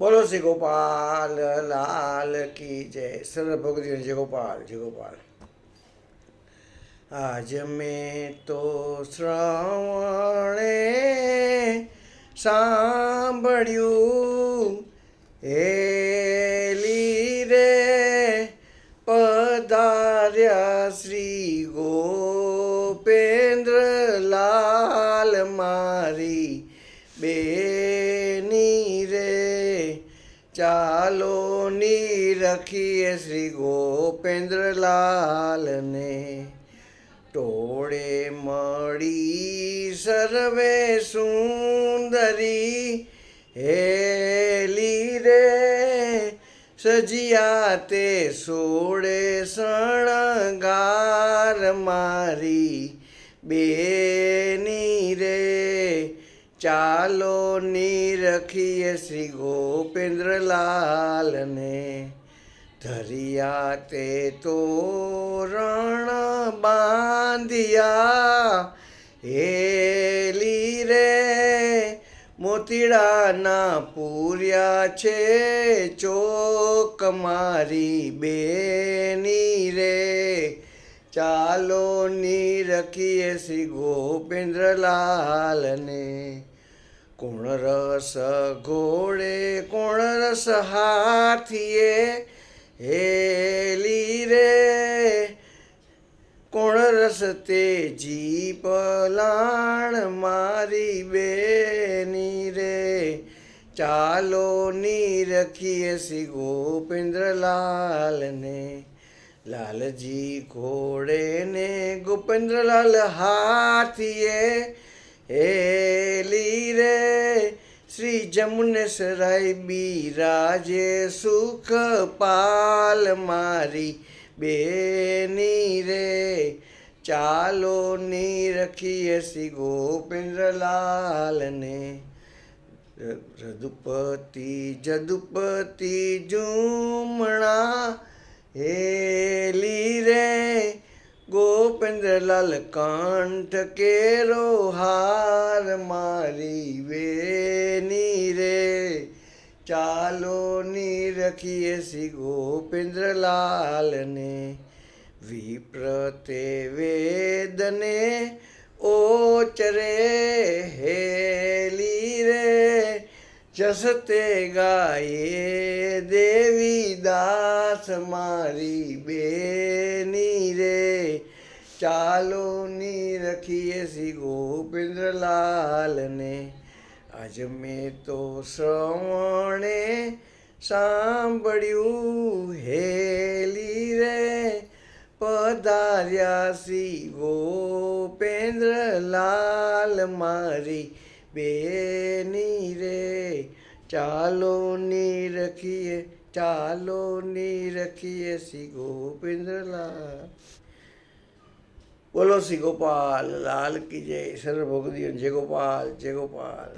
બોલો શ્રી ગોપાલ, લાલ કી જય. સરળ ભગવતીઓ જય ગોપાલ જય ગોપાલ. આજ મેં તો શ્રવણે સાંભળ્યું એલી રે પધાર્યા શ્રી ગોપેન્દ્ર લાલ મારી બેની ચાલો ની રખીએ શ્રી ગોપેન્દ્ર લાલને ટોળે મળી સર્વે સુંદરી, હેલી રે. સજિયા તે સોળે શણગાર મારી બેની ચાલો નિરખીએ શ્રી ગોપેન્દ્રલાલને. ધરિયા તે તો રણ બાંધિયા. હેલી રે, મોતીડાના પૂર્યા છે ચોક મારી બેની રે. ચાલો નિરખીએ શ્રી ગોપેન્દ્રલાલને. કોણ રસ ઘોડે, કોણ રસ હાથીએ? હેલી રે. કોણ રસ તે જીપલાણ મારી બેની રે? ચાલો નિરખીએ શ્રી ગોપેન્દ્રલાલને. લાલજી ઘોડે ને ગોપેન્દ્રલાલ હાથીએ. હેલી શ્રી જમુનેશ્વરાય બિરાજે સુખ પાલ મારી બેની રે. ચાલો નિરખીએ શ્રી ગોપેન્દ્રલાલને રઘુપતિ જદુપતિ જુમણા હેલી રે. ગોપેન્દ્રલાલ કંઠ કેરો હાર મારી વેની રે. ચાલો નિરખીએ શ્રી ગોપેન્દ્રલાલને. વિપ્ર તે વેદને ઓચરે હેલી રે. જસતે ગાયે દેવી દાસ મારી બેની રે. ચાલો નિરખીએ શ્રી ગોપેન્દ્રલાલને. આજ મેં તો શ્રવણે સાંભળ્યું, હેલી રે પધાર્યા શ્રી ગોપેન્દ્રલાલ મારી બેની રે. ચાલો નિરખીએ ચાલો નિરખીએ શ્રી ગોપેન્દ્રલાલ. બોલો શ્રી ગોપાલ લાલ કી જય સર્વ ભગવતીઓ જય ગોપાલ જય ગોપાલ.